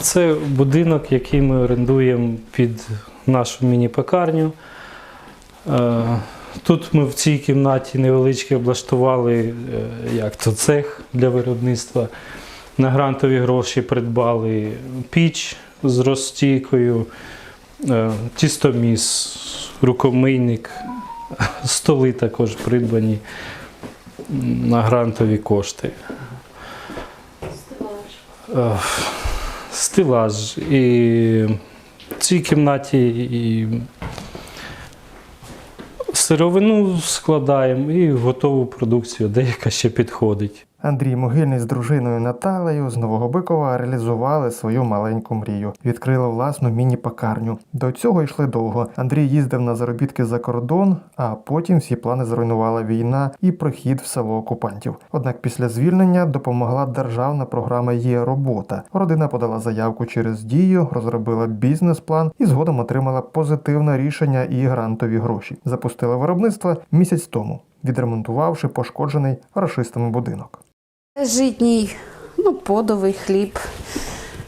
Це будинок, який ми орендуємо під нашу міні-пекарню. Е, Тут ми в цій кімнаті невеличке облаштували е, як то цех для виробництва. На грантові гроші придбали піч з розстійкою, е, тістоміс, рукомийник, столи також придбані на грантові кошти. Е, Стелаж. І в цій кімнаті і сировину складаємо і готову продукцію, деяка ще підходить. Андрій Могильний з дружиною Наталею з Нового Бикова реалізували свою маленьку мрію. Відкрили власну міні-пекарню. До цього йшли довго. Андрій їздив на заробітки за кордон, а потім всі плани зруйнувала війна і прихід в село окупантів. Однак після звільнення допомогла державна програма Є робота. Родина подала заявку через дію, розробила бізнес-план і згодом отримала позитивне рішення і грантові гроші. Запустили виробництво місяць тому, відремонтувавши пошкоджений рашистами будинок. Житній, ну, подовий хліб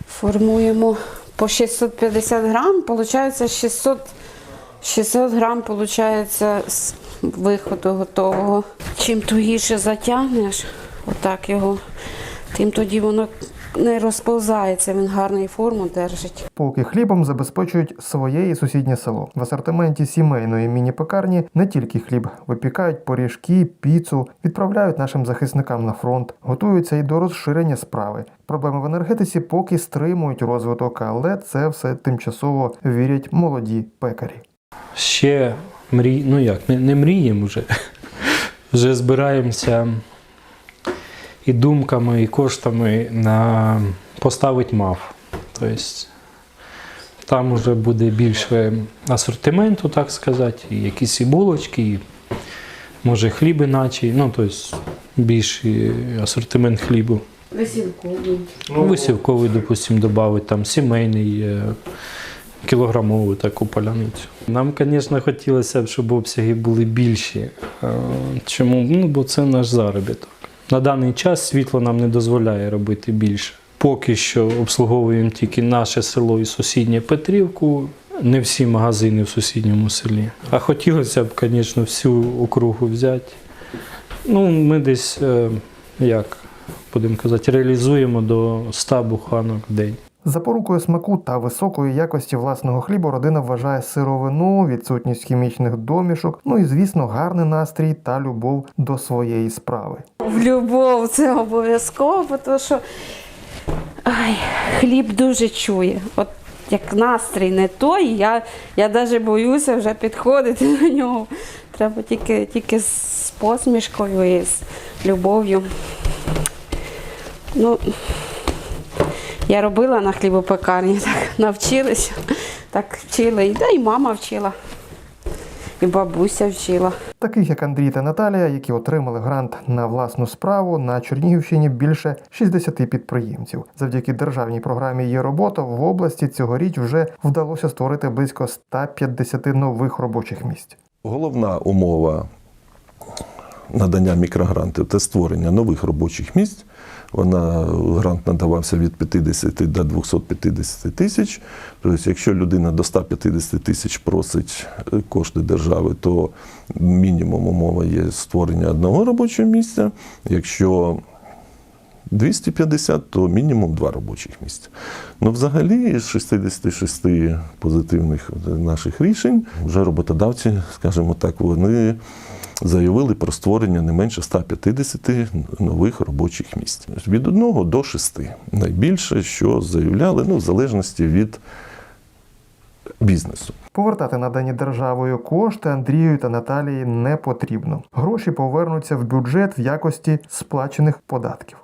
формуємо по 650 грам, виходить 600, 600 грам виходить з виходу готового. Чим тугіше затягнеш, отак його, тим тоді воно не розповзається, він гарний форму держить. Поки хлібом забезпечують своє і сусіднє село. В асортименті сімейної міні-пекарні не тільки хліб, випікають пиріжки, піцу, відправляють нашим захисникам на фронт, готуються і до розширення справи. Проблеми в енергетиці поки стримують розвиток, але це все тимчасово вірять молоді пекарі. Ще мрій, ну як, не, не мріємо вже. Вже збираємося і думками, і коштами на поставити МАФ. Тобто там вже буде більше асортименту, так сказати, і якісь і булочки, і може хліб іначе, ну тобто більший асортимент хлібу. Висілковий. Ну, висівковий, допустим, додати, там сімейний, е, кілограмову таку поляницю. Нам, звісно, хотілося б, щоб обсяги були більші. Е, Чому? Ну, бо це наш заробіток. На даний час світло нам не дозволяє робити більше. Поки що обслуговуємо тільки наше село і сусіднє Петрівку, не всі магазини в сусідньому селі. А хотілося б, звісно, всю округу взяти. Ну, ми десь, е, як будемо казати, реалізуємо до 100 буханок в день. Запорукою смаку та високої якості власного хлібу родина вважає сировину, відсутність хімічних домішок, ну і звісно, гарний настрій та любов до своєї справи. В любов це обов'язково, тому що ай, хліб дуже чує. От як настрій не той, я, я навіть боюся вже підходити до нього. Треба тільки, тільки з посмішкою і з любов'ю. Ну, я робила на хлібопекарні, так навчилася, так вчили. І, да, і мама вчила, і бабуся вчила. Таких як Андрій та Наталія, які отримали грант на власну справу, на Чернігівщині більше 60 підприємців. Завдяки державній програмі є робота в області цьогоріч вже вдалося створити близько 150 нових робочих місць. Головна умова надання мікрогрантів це створення нових робочих місць. Вона грант надавався від 50 до 250 тисяч. Тобто, якщо людина до 150 тисяч просить е, кошти держави, то мінімум умова є створення одного робочого місця. Якщо 250, то мінімум два робочих місця. Ну, взагалі, з 66 позитивних наших рішень, вже роботодавці, скажімо так, вони заявили про створення не менше 150 нових робочих місць. Від 1 до 6. Найбільше, що заявляли, ну, в залежності від бізнесу. Повертати надані державою кошти Андрію та Наталії не потрібно. Гроші повернуться в бюджет в якості сплачених податків.